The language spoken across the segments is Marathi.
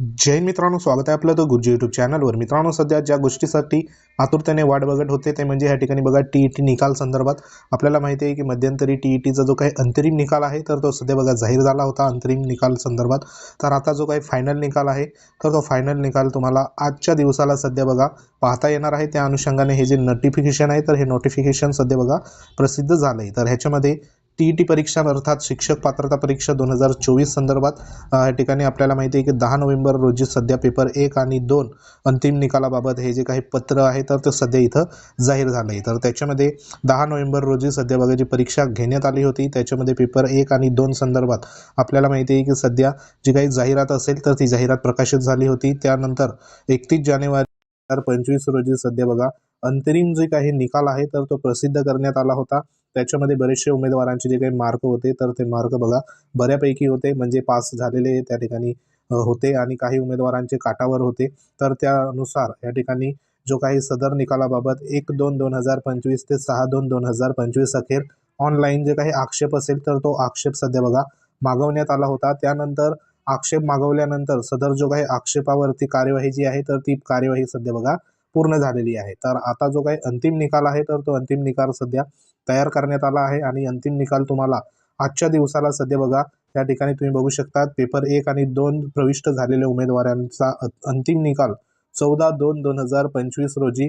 जैन मित्रांनो स्वागत आहे आपलं तो गुरुजी यूट्यूब चॅनलवर मित्रांनो सध्या ज्या गोष्टीसाठी आतुरतेने वाट बघत होते ते म्हणजे ह्या ठिकाणी बघा टी ई टी निकाल संदर्भात. आपल्याला माहिती आहे की मध्यंतरी टी ई टीचा जो काही अंतरिम निकाल आहे तर तो सध्या बघा जाहीर झाला होता अंतरिम निकाल संदर्भात. तर आता जो काही फायनल निकाल आहे तर तो फायनल निकाल तुम्हाला आजच्या दिवसाला सध्या बघा पाहता येणार आहे. त्या अनुषंगाने हे जे नोटिफिकेशन आहे तर हे नोटिफिकेशन सध्या बघा प्रसिद्ध झालं आहे तर ह्याच्यामध्ये ई टी परीक्षा अर्थात शिक्षक पात्रता परीक्षा दोन हजार चोवीस संदर्भात या ठिकाणी आपल्याला माहिती आहे की दहा नोव्हेंबर रोजी सध्या पेपर एक आणि दोन अंतिम निकालाबाबत हे जे काही पत्र आहे तर ते सध्या इथं जाहीर झालं आहे तर त्याच्यामध्ये दहा नोव्हेंबर रोजी सध्या बघा जी परीक्षा घेण्यात आली होती त्याच्यामध्ये पेपर एक आणि दोन संदर्भात आपल्याला माहिती आहे की सध्या जी काही जाहिरात असेल तर ती जाहिरात प्रकाशित झाली होती. त्यानंतर एकतीस जानेवारी दोन हजार पंचवीस रोजी सध्या बघा अंतरिम जे काही निकाल आहे तर तो प्रसिद्ध करण्यात आला होता. त्याच्यामध्ये बरेचसे उमेदवारांचे जे काही मार्क होते तर ते मार्क बघा बऱ्यापैकी होते. म्हणजे पास झालेले त्या ठिकाणी होते आणि काही उमेदवारांचे काटावर होते. तर त्यानुसार या ठिकाणी जो काही सदर निकालाबाबत एक दोन दोन हजार पंचवीस ते सहा दोन दोन हजार पंचवीस अखेर ऑनलाईन जे काही आक्षेप असेल तर तो आक्षेप सध्या बघा मागवण्यात आला होता. त्यानंतर आक्षेप मागवल्यानंतर सदर जो काही आक्षेपावरती कार्यवाही जी आहे तर ती कार्यवाही सध्या बघा पूर्ण झालेली आहे. तर आता जो काही अंतिम निकाल आहे तर तो अंतिम निकाल सध्या तयार करण्यात आला आहे आणि अंतिम निकाल तुम्हाला आजच्या दिवसाला सध्या बघा या ठिकाणी तुम्ही बघू शकता पेपर एक आणि दोन प्रविष्ट झालेल्या उमेदवारांचा अंतिम निकाल चौदा दोन दोन हजार पंचवीस रोजी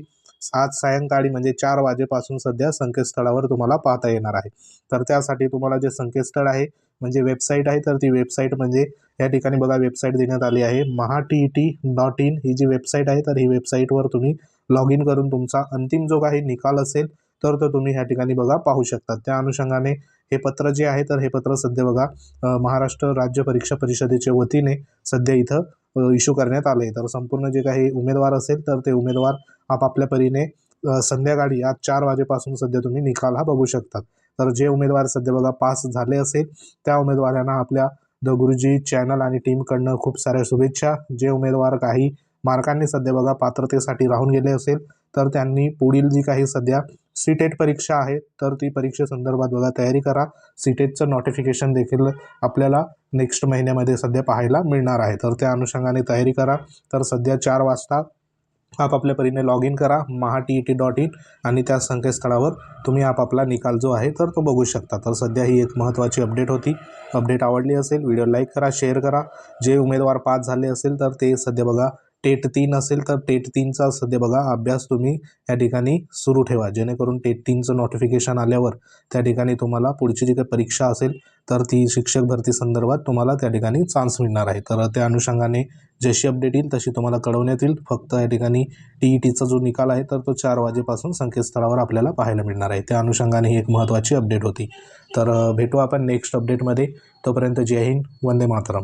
आज सायंकाळी म्हणजे चार वाजेपासून सध्या संकेतस्थळावर तुम्हाला पाहता येणार आहे. तर त्यासाठी तुम्हाला जे संकेतस्थळ आहे म्हणजे वेबसाईट आहे तर ती वेबसाईट म्हणजे या ठिकाणी बघा वेबसाईट देण्यात आली आहे. Maha T E T dot in ही जी वेबसाईट आहे तर ही वेबसाईटवर तुम्ही लॉग इन करून तुमचा अंतिम जो काही निकाल असेल तर तो तुम्ही ह्या ठिकाणी बघा पाहू शकता. त्या अनुषंगाने हे पत्र जे आहे तर हे पत्र सध्या बघा महाराष्ट्र राज्य परीक्षा परिषदेच्या वतीने सध्या इथं इश्यू करण्यात आले. तर संपूर्ण जे काही उमेदवार असेल तर ते उमेदवार आपापल्या परीने संध्याकाळी आज चार वाजेपासून सध्या तुम्ही निकाल हा बघू शकतात. तर जे उमेदवार सध्या बघा पास झाले असेल त्या उमेदवारांना आपल्या द गुरुजी चॅनल आणि टीमकडनं खूप साऱ्या शुभेच्छा. जे उमेदवार काही मार्कांनी सध्या बघा पात्रतेसाठी राहून गेले असेल तर त्यांनी पुढील जी काही सध्या सीटेट परीक्षा आहे तर ती परीक्षेसंदर्भात बघा तयारी करा. सीटेटचं नोटिफिकेशन देखील आपल्याला नेक्स्ट महिन्यामध्ये सध्या पाहायला मिळणार आहे. तर त्या अनुषंगाने तयारी करा. तर सध्या चार वाजता आपापल्या परीने लॉग इन करा Maha T E T dot in आणि त्या संकेतस्थळावर तुम्ही आपापला निकाल जो आहे तर तो बघू शकता. तर सध्या ही एक महत्त्वाची अपडेट होती. अपडेट आवडली असेल व्हिडिओ लाईक करा शेअर करा. जे उमेदवार पास झाले असेल तर ते सध्या बघा टेट तीन असेल तर टेट तीनचा सध्या बघा अभ्यास तुम्ही या ठिकाणी सुरू ठेवा. जेणेकरून टेट तीनचं नोटिफिकेशन आल्यावर त्या ठिकाणी तुम्हाला पुढची जी काही परीक्षा असेल तर ती शिक्षक भरती संदर्भात तुम्हाला त्या ठिकाणी चान्स मिळणार आहे. तर त्या अनुषंगाने जशी अपडेट येईल तशी तुम्हाला कळवण्यात येईल. फक्त या ठिकाणी टी ई टीचा जो निकाल आहे तर तो चार वाजेपासून संकेतस्थळावर आपल्याला पाहायला मिळणार आहे. त्या अनुषंगाने ही एक महत्त्वाची अपडेट होती. तर भेटू आपण नेक्स्ट अपडेटमध्ये तोपर्यंत जय हिंद वंदे मातरम.